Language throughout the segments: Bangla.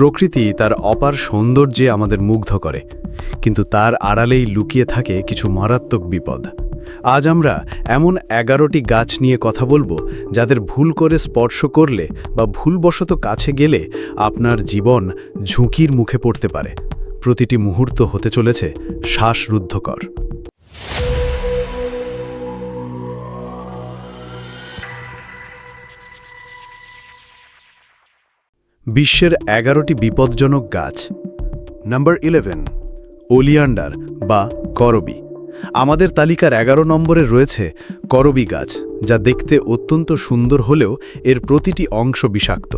প্রকৃতি তার অপার সৌন্দর্যে আমাদের মুগ্ধ করে, কিন্তু তার আড়ালেই লুকিয়ে থাকে কিছু মারাত্মক বিপদ। আজ আমরা এমন এগারোটি গাছ নিয়ে কথা বলব যাদের ভুল করে স্পর্শ করলে বা ভুলবশত কাছে গেলে আপনার জীবন ঝুঁকির মুখে পড়তে পারে। প্রতিটি মুহূর্ত হতে চলেছে শ্বাসরুদ্ধকর। বিশ্বের এগারোটি বিপজ্জনক গাছ। নাম্বার ইলেভেন ওলিয়ান্ডার বা করবি। আমাদের তালিকার এগারো নম্বরে রয়েছে করবি গাছ, যা দেখতে অত্যন্ত সুন্দর হলেও এর প্রতিটি অংশ বিষাক্ত।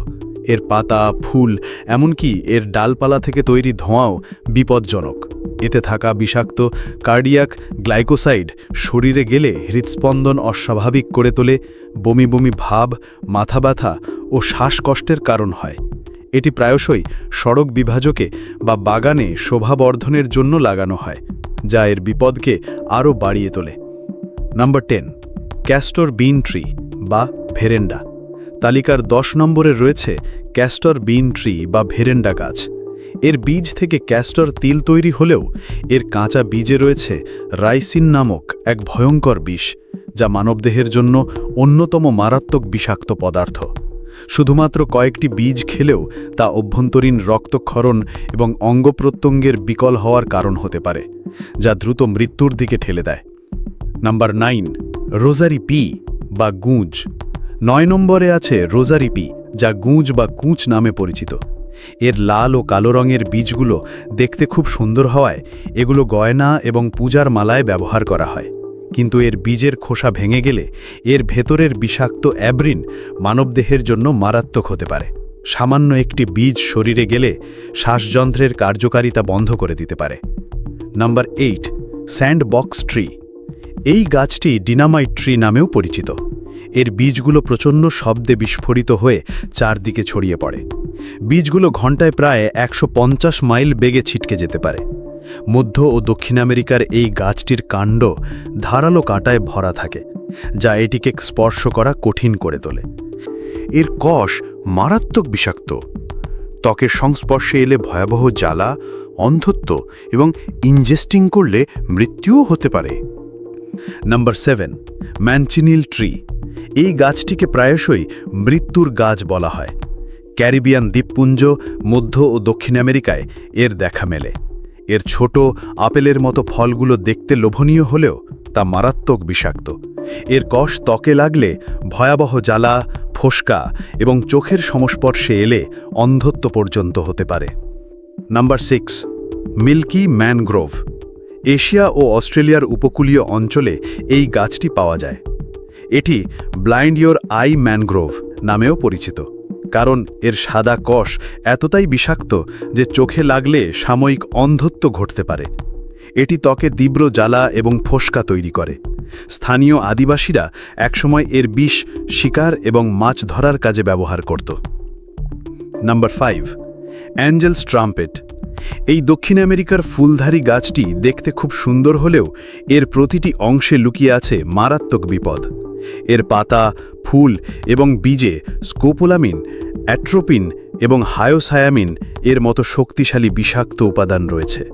এর পাতা, ফুল, এমনকি এর ডালপালা থেকে তৈরি ধোঁয়াও বিপজ্জনক। এতে থাকা বিষাক্ত কার্ডিয়াক গ্লাইকোসাইড শরীরে গেলে হৃৎস্পন্দন অস্বাভাবিক করে তোলে, বমি বমি ভাব, মাথা ব্যথা ও শ্বাসকষ্টের কারণ হয়। এটি প্রায়শই সড়ক বিভাজকে বা বাগানে শোভাবর্ধনের জন্য লাগানো হয়, যা এর বিপদকে আরও বাড়িয়ে তোলে। Number ten, castor bean tree বা ভেরেন্ডা। তালিকার দশ নম্বরে রয়েছে ক্যাস্টর বিন ট্রি বা ভেরেন্ডা গাছ। এর বীজ থেকে ক্যাস্টর তিল তৈরি হলেও এর কাঁচা বীজে রয়েছে রাইসিন নামক এক ভয়ঙ্কর বিষ, যা মানবদেহের জন্য অন্যতম মারাত্মক বিষাক্ত পদার্থ। শুধুমাত্র কয়েকটি বীজ খেলেও তা অভ্যন্তরীণ রক্তক্ষরণ এবং অঙ্গপ্রত্যঙ্গের বিকল হওয়ার কারণ হতে পারে, যা দ্রুত মৃত্যুর দিকে ঠেলে দেয়। নাম্বার নাইন, রোজারি পি বা গুঁজ। নয় নম্বরে আছে রোজারি পি, যা গুঁজ বা কুঁচ নামে পরিচিত। এর লাল ও কালো রঙের বীজগুলো দেখতে খুব সুন্দর হওয়ায় এগুলো গয়না এবং পূজার মালায় ব্যবহার করা হয়। কিন্তু এর বীজের খোসা ভেঙে গেলে এর ভেতরের বিষাক্ত অ্যাব্রিন মানবদেহের জন্য মারাত্মক হতে পারে। সামান্য একটি বীজ শরীরে গেলে শ্বাসযন্ত্রের কার্যকারিতা বন্ধ করে দিতে পারে। Number eight sand box tree. এই গাছটি ডিনামাইট ট্রি নামেও পরিচিত। এর বীজগুলো প্রচণ্ড শব্দে বিস্ফোরিত হয়ে চারদিকে ছড়িয়ে পড়ে। বীজগুলো ঘন্টায় প্রায় একশো পঞ্চাশ মাইল বেগে ছিটকে যেতে পারে। মধ্য ও দক্ষিণ আমেরিকার এই গাছটির কাণ্ড ধারালো কাঁটায় ভরা থাকে, যা এটিকে স্পর্শ করা কঠিন করে তোলে। এর কষ মারাত্মক বিষাক্ত। ত্বকের সংস্পর্শে এলে ভয়াবহ জ্বালা, অন্ধত্ব এবং ইনজেস্টিং করলে মৃত্যুও হতে পারে। Number seven, manchineel tree. এই গাছটিকে প্রায়শই মৃত্যুর গাছ বলা হয়। ক্যারিবিয়ান দ্বীপপুঞ্জ, মধ্য ও দক্ষিণ আমেরিকায় এর দেখা মেলে। এর ছোট আপেলের মতো ফলগুলো দেখতে লোভনীয় হলেও তা মারাত্মক বিষাক্ত। এর কষ ত্বকে লাগলে ভয়াবহ জ্বালা, ফোসকা এবং চোখের সংস্পর্শে এলে অন্ধত্ব পর্যন্ত হতে পারে। Number six, milky mangrove. Asia ও অস্ট্রেলিয়ার উপকূলীয় অঞ্চলে এই গাছটি পাওয়া যায়। এটি ব্লাইন্ড ইয়োর আই ম্যানগ্রোভ নামেও পরিচিত। কারণ এর সাদা কষ এতটাই বিষাক্ত যে চোখে লাগলে সাময়িক অন্ধত্ব ঘটতে পারে। এটি ত্বকে তীব্র জ্বালা এবং ফোসকা তৈরি করে। স্থানীয় আদিবাসীরা একসময় এর বিষ, শিকার এবং মাছ ধরার কাজে ব্যবহার করত। Number five, angel's trumpet. এই দক্ষিণ আমেরিকার ফুলধারী গাছটি দেখতে খুব সুন্দর হলেও এর প্রতিটি অংশে লুকিয়ে আছে মারাত্মক বিপদ। এর পাতা, ফুল এবং বীজে স্কোপোলামিন, অ্যাট্রোপিন এবং হায়োসায়ামিন এর মতো শক্তিশালী বিষাক্ত উপাদান রয়েছে।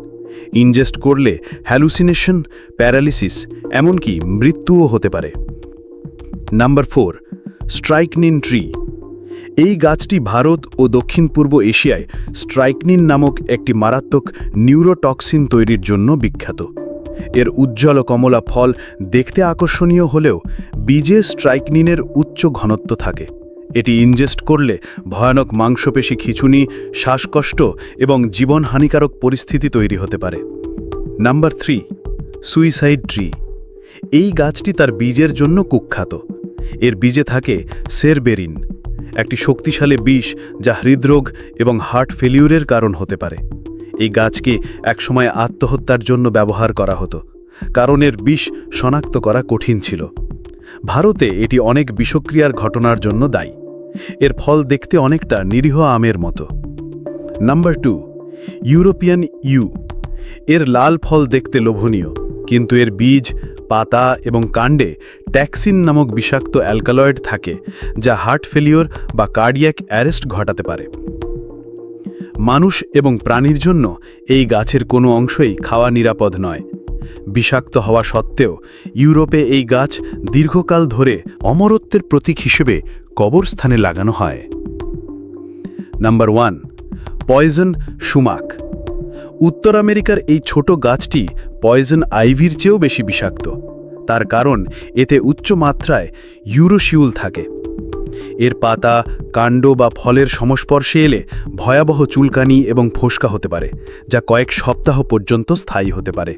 ইনজেস্ট করলে হ্যালুসিনেশন, প্যারালিসিস, এমনকি মৃত্যুও হতে পারে। Number four, strychnine tree. এই গাছটি ভারত ও দক্ষিণ পূর্ব এশিয়ায় স্ট্রাইকনিন নামক একটি মারাত্মক নিউরোটক্সিন তৈরির জন্য বিখ্যাত। এর উজ্জ্বল কমলা ফল দেখতে আকর্ষণীয় হলেও বীজে স্ট্রাইকনিনের উচ্চ ঘনত্ব থাকে। এটি ইনজেস্ট করলে ভয়ানক মাংসপেশি খিচুনি, শ্বাসকষ্ট এবং জীবনহানিকারক পরিস্থিতি তৈরি হতে পারে। Number three, suicide tree. এই গাছটি তার বীজের জন্য কুখ্যাত। এর বীজে থাকে সেরবেরিন, একটি শক্তিশালী বিষ যা হৃদরোগ এবং হার্ট ফেলিউরের কারণ হতে পারে। এই গাছকে একসময় আত্মহত্যার জন্য ব্যবহার করা হতো। কারণ এর বিষ শনাক্ত করা কঠিন ছিল। ভারতে এটি অনেক বিষক্রিয়ার ঘটনার জন্য দায়ী। এর ফল দেখতে অনেকটা নিরীহ আমের মতো। Number two, European yew. এর লাল ফল দেখতে লোভনীয়, কিন্তু এর বীজ, পাতা এবং কাণ্ডে ট্যাক্সিন নামক বিষাক্ত অ্যালকালয়েড থাকে, যা হার্ট ফেলিওর বা কার্ডিয়াক অ্যারেস্ট ঘটাতে পারে। মানুষ এবং প্রাণীর জন্য এই গাছের কোনো অংশই খাওয়া নিরাপদ নয়। বিষাক্ত হওয়া সত্ত্বেও ইউরোপে এই গাছ দীর্ঘকাল ধরে অমরত্বের প্রতীক হিসেবে কবরস্থানে লাগানো হয়। Number one, poison sumac. উত্তর আমেরিকার এই ছোট গাছটি পয়জন আইভির চেয়েও বেশি বিষাক্ত। তার কারণ, এতে উচ্চ মাত্রায় ইউরোশিউল থাকে। এর পাতা, কাণ্ড বা ফলের সংস্পর্শে এলে ভয়াবহ চুলকানি এবং ফোসকা হতে পারে, যা কয়েক সপ্তাহ পর্যন্ত স্থায়ী হতে পারে।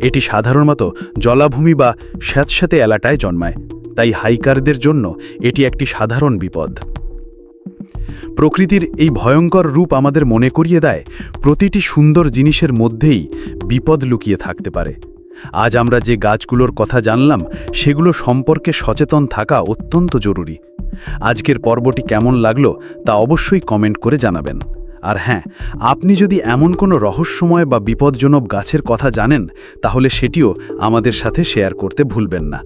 এটি সাধারণত জলাভূমি বা স্যাঁতস্যাঁতে এলাকায় জন্মায়, তাই হাইকারদের জন্য এটি একটি সাধারণ বিপদ। প্রকৃতির এই ভয়ঙ্কর রূপ আমাদের মনে করিয়ে দেয়, প্রতিটি সুন্দর জিনিসের মধ্যেই বিপদ লুকিয়ে থাকতে পারে। আজ আমরা যে গাছগুলোর কথা জানলাম, সেগুলো সম্পর্কে সচেতন থাকা অত্যন্ত জরুরি। আজকের পর্বটি কেমন লাগল তা অবশ্যই কমেন্ট করে জানাবেন। আর হ্যাঁ আপনি যদি এমন কোনো রহস্যময় বা বিপজ্জনক গাছের কথা জানেন, তাহলে সেটিও আমাদের সাথে শেয়ার করতে ভুলবেন না।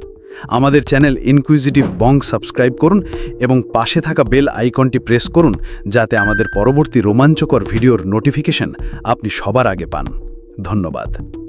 আমাদের চ্যানেল ইনকুইজিটিভ বং সাবস্ক্রাইব করুন এবং পাশে থাকা বেল আইকনটি প্রেস করুন যাতে আমাদের পরবর্তী রোমাঞ্চকর ভিডিওর নোটিফিকেশন আপনি সবার আগে পান। ধন্যবাদ।